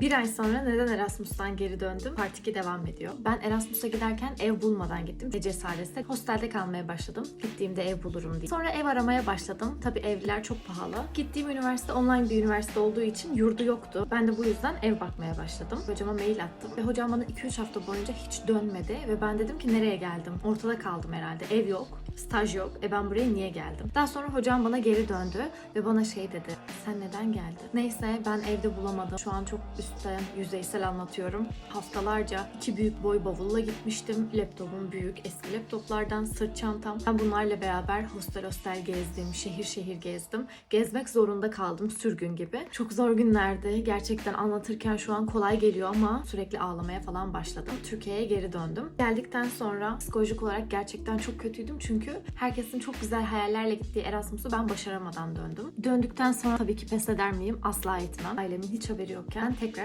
Bir ay sonra neden Erasmus'tan geri döndüm? Part 2 devam ediyor. Ben Erasmus'a giderken ev bulmadan gittim. Ve cesaretle hostelde kalmaya başladım. Gittiğimde ev bulurum diye. Sonra ev aramaya başladım. Tabii evler çok pahalı. Gittiğim üniversite online bir üniversite olduğu için yurdu yoktu. Ben de bu yüzden ev bakmaya başladım. Hocama mail attım. Ve hocam bana 2-3 hafta boyunca hiç dönmedi. Ve ben dedim ki nereye geldim? Ortada kaldım herhalde. Ev yok. Staj yok. E ben buraya niye geldim? Daha sonra hocam bana geri döndü ve bana şey dedi. Sen neden geldin? Neyse ben evde bulamadım. Şu an çok üstten yüzeysel anlatıyorum. Haftalarca iki büyük boy bavulla gitmiştim. Laptopum büyük. Eski laptoplardan sırt çantam. Ben bunlarla beraber hostel hostel gezdim. Şehir şehir gezdim. Gezmek zorunda kaldım sürgün gibi. Çok zor günlerdi. Gerçekten anlatırken şu an kolay geliyor ama sürekli ağlamaya falan başladım. Türkiye'ye geri döndüm. Geldikten sonra psikolojik olarak gerçekten çok kötüydüm. Çünkü herkesin çok güzel hayallerle gittiği Erasmus'u ben başaramadan döndüm. Döndükten sonra tabii ki pes eder miyim? Asla etmem. Ailemin hiç haberi yokken tekrar